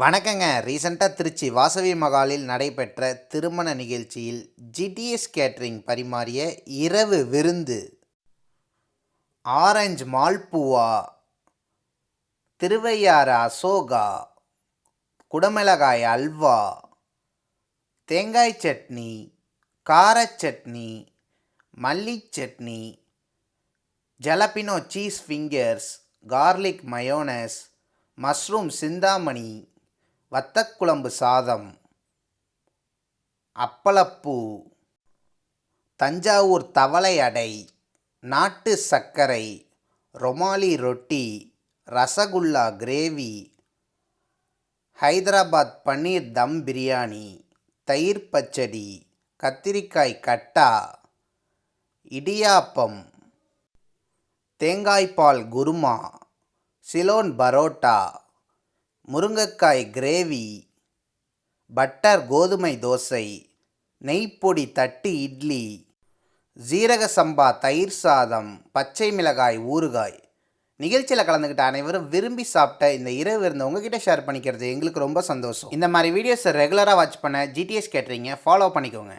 வணக்கங்க. ரீசெண்டாக திருச்சி வாசவி மகாலில் நடைபெற்ற திருமண நிகழ்ச்சியில் ஜிடிஎஸ் கேட்ரிங் பரிமாறிய இரவு விருந்து. ஆரஞ்சு மால்புவா திருவையாறு அசோகா குடமிளகாய் அல்வா தேங்காய் சட்னி காரச் சட்னி மல்லி chutney jalapeno cheese fingers garlic mayonnaise mushroom Chintamani வத்தக்குழம்பு சாதம் அப்பளப்பூ தஞ்சாவூர் தவளை அடை நாட்டு சர்க்கரை ரொமாலி ரொட்டி ரசகுல்லா கிரேவி ஹைதராபாத் பன்னீர் தம் பிரியாணி தயிர் பச்சடி கத்திரிக்காய் கட்டா இடியாப்பம் தேங்காய்பால் குருமா சிலோன் பரோட்டா முருங்கைக்காய் கிரேவி பட்டர் கோதுமை தோசை நெய்ப்பொடி தட்டு இட்லி ஜீரக சம்பா தயிர் சாதம் பச்சை மிளகாய் ஊறுகாய். நிகழ்ச்சியில் கலந்துக்கிட்ட அனைவரும் விரும்பி சாப்பிட்ட இந்த இரவு இருந்த உங்ககிட்ட ஷேர் பண்ணிக்கிறது எங்களுக்கு ரொம்ப சந்தோஷம். இந்த மாதிரி வீடியோஸை ரெகுலராக வாட்ச் பண்ண ஜிடிஎஸ் கேட்டுறீங்க ஃபாலோ பண்ணிக்கோங்க.